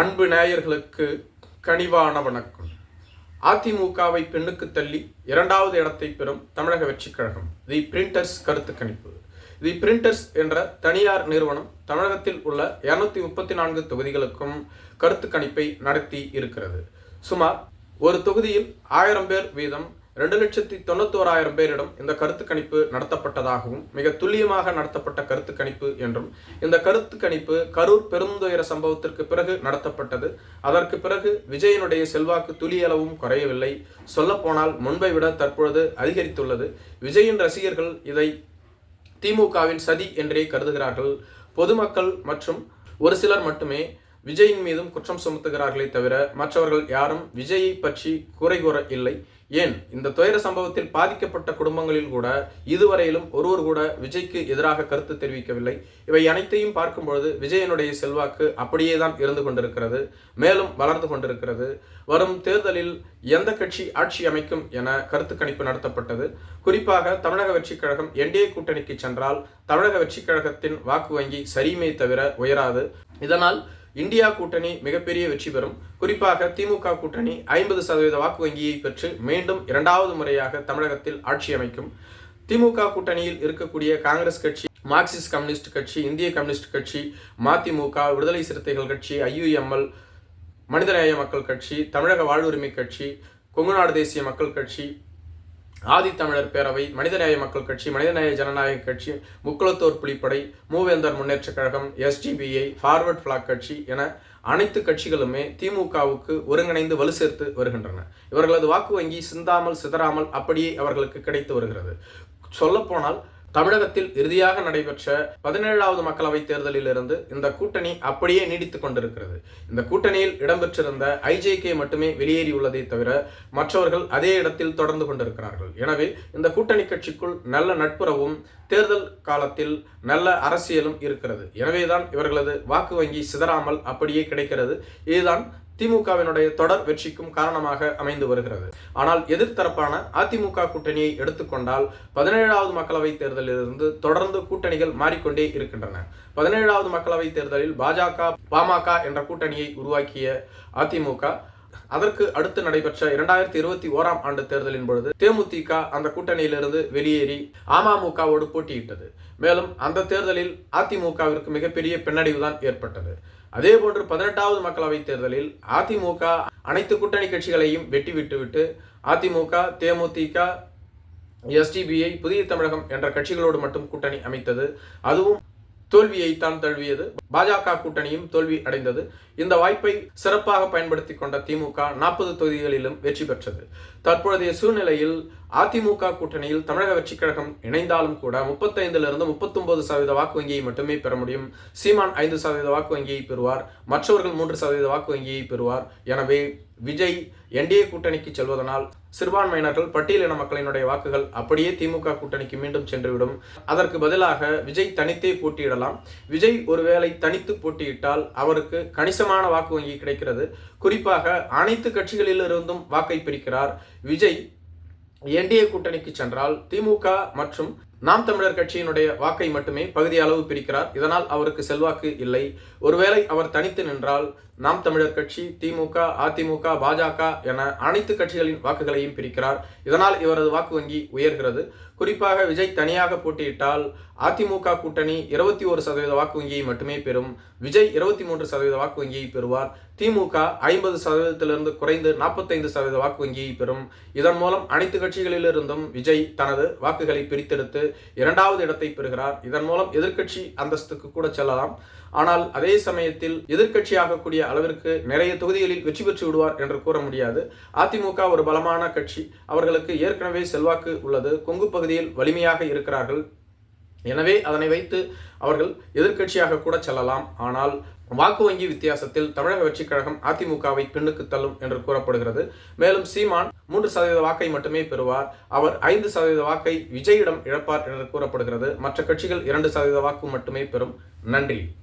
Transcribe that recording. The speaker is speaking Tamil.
அன்பு நேயர்களுக்கு கனிவான வணக்கம். அதிமுகவை பெண்ணுக்கு தள்ளி இரண்டாவது இடத்தை பெறும் தமிழக வெற்றிக் கழகம். தி பிரிண்டர்ஸ் கருத்து கணிப்பு. தி பிரிண்டர்ஸ் என்ற தனியார் நிறுவனம் தமிழகத்தில் உள்ள இருநூத்தி முப்பத்தி நான்கு தொகுதிகளுக்கும் கருத்து கணிப்பை நடத்தி இருக்கிறது. சுமார் ஒரு தொகுதியில் ஆயிரம் பேர் வீதம் ரெண்டு லட்சத்தி தொண்ணூத்தோராயிரம் பேரிடம் இந்த கருத்து கணிப்பு நடத்தப்பட்டதாகவும் மிக துல்லியமாக நடத்தப்பட்ட கருத்து கணிப்பு என்றும் இந்த கருத்து கணிப்பு கரூர் பெருந்துயர சம்பவத்திற்கு பிறகு நடத்தப்பட்டது. அதற்கு பிறகு விஜயனுடைய செல்வாக்கு துளியளவும் குறையவில்லை. சொல்லப்போனால் முன்பை விட தற்பொழுது அதிகரித்துள்ளது. விஜயின் ரசிகர்கள் இதை திமுகவின் சதி என்றே கருதுகிறார்கள். பொதுமக்கள் மற்றும் ஒரு சிலர் மட்டுமே விஜயின் மீதும் குற்றம் சுமத்துகிறார்களே தவிர மற்றவர்கள் யாரும் விஜயை பற்றி குறை கூற இல்லை. ஏன்? இந்த துயர சம்பவத்தில் பாதிக்கப்பட்ட குடும்பங்களில் கூட இதுவரையிலும் ஒருவர் கூட விஜய்க்கு எதிராக கருத்து தெரிவிக்கவில்லை. இவை அனைத்தையும் பார்க்கும்பொழுது விஜயனுடைய செல்வாக்கு அப்படியே தான் இருந்து கொண்டிருக்கிறது மேலும் வளர்ந்து கொண்டிருக்கிறது. வரும் தேர்தலில் எந்த கட்சி ஆட்சி அமைக்கும் என கருத்து கணிப்பு நடத்தப்பட்டது. குறிப்பாக தமிழக வெற்றிக் கழகம் என்டிஏ கூட்டணிக்கு சென்றால் தமிழக வெற்றிக் கழகத்தின் வாக்கு வங்கி சரியுமே தவிர உயராது. இதனால் இந்தியா கூட்டணி மிகப்பெரிய வெற்றி பெறும். குறிப்பாக திமுக கூட்டணி ஐம்பது சதவீத வாக்கு வங்கியை பெற்று மீண்டும் இரண்டாவது முறையாக தமிழகத்தில் ஆட்சி அமைக்கும். திமுக கூட்டணியில் இருக்கக்கூடிய காங்கிரஸ் கட்சி மார்க்சிஸ்ட் கம்யூனிஸ்ட் கட்சி இந்திய கம்யூனிஸ்ட் கட்சி மதிமுக விடுதலை சிறுத்தைகள் கட்சி ஐயுஎம்எல் மனிதநேய மக்கள் கட்சி தமிழக வாழ்வுரிமை கட்சி கொங்குநாடு தேசிய மக்கள் கட்சி ஆதித்தமிழர் பேரவை மனிதநேய மக்கள் கட்சி மனிதநேய ஜனநாயக கட்சி Mukkulathor Pulipadai Moovendar Munnetra Kazhagam SDPI forward bloc கட்சி என அனைத்து கட்சிகளுமே திமுகவுக்கு ஒருங்கிணைந்து வலு சேர்த்து வருகின்றன. இவர்களது வாக்கு வங்கி சிந்தாமல் சிதறாமல் அப்படியே அவர்களுக்கு கிடைத்து வருகிறது. சொல்லப்போனால் தமிழகத்தில் இறுதியாக நடைபெற்ற பதினேழாவது மக்களவைத் தேர்தலில் இருந்து இந்த கூட்டணி அப்படியே நீடித்துக் கொண்டிருக்கிறது. இந்த கூட்டணியில் இடம்பெற்றிருந்த ஐஜேகே மட்டுமே வெளியேறியுள்ளதை தவிர மற்றவர்கள் அதே இடத்தில் தொடர்ந்து கொண்டிருக்கிறார்கள். எனவே இந்த கூட்டணி கட்சிக்குள் நல்ல நட்புறவும் தேர்தல் காலத்தில் நல்ல அரசியலும் இருக்கிறது. எனவேதான் இவர்களது வாக்கு வங்கி சிதறாமல் அப்படியே கிடைக்கிறது. இதுதான் திமுகவினுடைய தொடர் வெற்றிக்கும் காரணமாக அமைந்து வருகிறது. ஆனால் எதிர்த்தரப்பான அதிமுக கூட்டணியை எடுத்துக்கொண்டால் பதினேழாவது மக்களவைத் தேர்தலிலிருந்து தொடர்ந்து கூட்டணிகள் மாறிக்கொண்டே இருக்கின்றன. பதினேழாவது மக்களவைத் தேர்தலில் பாஜக பாமக என்ற கூட்டணியை உருவாக்கிய அதிமுக அதற்கு அடுத்து நடைபெற்ற இரண்டாயிரத்தி இருபத்தி ஓராம் ஆண்டு தேர்தலின் பொழுது தேமுதிக அந்த கூட்டணியிலிருந்து வெளியேறி அமமுகவோடு போட்டியிட்டது. மேலும் அந்த தேர்தலில் அதிமுகவிற்கு மிகப்பெரிய பின்னடைவுதான் ஏற்பட்டது. அதே போன்று பதினெட்டாவது மக்களவைத் தேர்தலில் அதிமுக அனைத்து கூட்டணி கட்சிகளையும் வெட்டி விட்டுவிட்டு அதிமுக தேமுதிக எஸ்டிபிஐ புதிய தமிழகம் என்ற கட்சிகளோடு மட்டும் கூட்டணி அமைத்தது. அதுவும் தோல்வியை தான் தழுவியது. பாஜக கூட்டணியும் தோல்வி அடைந்தது. இந்த வாய்ப்பை சிறப்பாக பயன்படுத்தி கொண்ட திமுக நாற்பது தொகுதிகளிலும் வெற்றி பெற்றது. தற்பொழுதைய சூழ்நிலையில் அதிமுக கூட்டணியில் தமிழக வெற்றிக் கழகம் இணைந்தாலும் கூட முப்பத்தைந்திலிருந்து முப்பத்தொன்பது சதவீத வாக்கு வங்கியை மட்டுமே பெற முடியும். சீமான் ஐந்து சதவீத வாக்கு வங்கியை பெறுவார். மற்றவர்கள் மூன்று சதவீத வாக்கு வங்கியை பெறுவார். எனவே விஜய் என்டிஏ கூட்டணிக்கு செல்வதனால் சிறுபான்மையினர்கள் பட்டியலின மக்களினுடைய வாக்குகள் அப்படியே திமுக கூட்டணிக்கு மீண்டும் சென்றுவிடும். அதற்கு பதிலாக விஜய் தனித்தே போட்டியிடலாம். விஜய் ஒருவேளை தனித்து போட்டியிட்டால் அவருக்கு கணிசமான வாக்கு வங்கி கிடைக்கிறது. குறிப்பாக அனைத்து கட்சிகளிலிருந்தும் வாக்கை பிரிக்கிறார். விஜய் என்டிஏ கூட்டணிக்கு சென்றால் திமுக மற்றும் நாம் தமிழர் கட்சியினுடைய வாக்கை மட்டுமே பகுதி அளவு பிரிக்கிறார். இதனால் அவருக்கு செல்வாக்கு இல்லை. ஒருவேளை அவர் தனித்து நின்றால் நாம் தமிழர் கட்சி திமுக அதிமுக பாஜக என அனைத்து கட்சிகளின் வாக்குகளையும் பிரிக்கிறார். இதனால் இவரது வாக்கு வங்கி உயர்கிறது. குறிப்பாக விஜய் தனியாக போட்டியிட்டால் அதிமுக கூட்டணி இருபத்தி ஒரு சதவீத வாக்கு வங்கியை மட்டுமே பெறும். விஜய் இருபத்தி மூன்று சதவீத வாக்கு வங்கியை பெறுவார். திமுக ஐம்பது சதவீதத்திலிருந்து குறைந்து நாற்பத்தைந்து சதவீத வாக்கு வங்கியை பெறும். இதன் மூலம் அனைத்து கட்சிகளிலிருந்தும் விஜய் தனது வாக்குகளை பிரித்தெடுத்து இரண்டாவது இடத்தை பெறுகிறார். இதன் மூலம் எதிர்கட்சி அந்தஸ்துக்கு கூட செல்லலாம். ஆனால் அதே சமயத்தில் எதிர்க்கட்சியாகக்கூடிய அளவிற்கு நிறைய தொகுதிகளில் வெற்றி பெற்று விடுவார் என்று கூற முடியாது. அதிமுக ஒரு பலமான கட்சி. அவர்களுக்கு ஏற்கனவே செல்வாக்கு உள்ளது. கொங்கு பகுதியில் வலிமையாக இருக்கிறார்கள். எனவே அதனை வைத்து அவர்கள் எதிர்கட்சியாக கூட செல்லலாம். ஆனால் வாக்கு வங்கி வித்தியாசத்தில் தமிழக வெற்றிக் கழகம் அதிமுகவை பின்னுக்கு தள்ளும் என்று கூறப்படுகிறது. மேலும் சீமான் மூன்று சதவீத வாக்கை மட்டுமே பெறுவார். அவர் ஐந்து சதவீத வாக்கை விஜயிடம் இழப்பார் என்று கூறப்படுகிறது. மற்ற கட்சிகள் இரண்டு சதவீத வாக்கு மட்டுமே பெறும். நன்றி.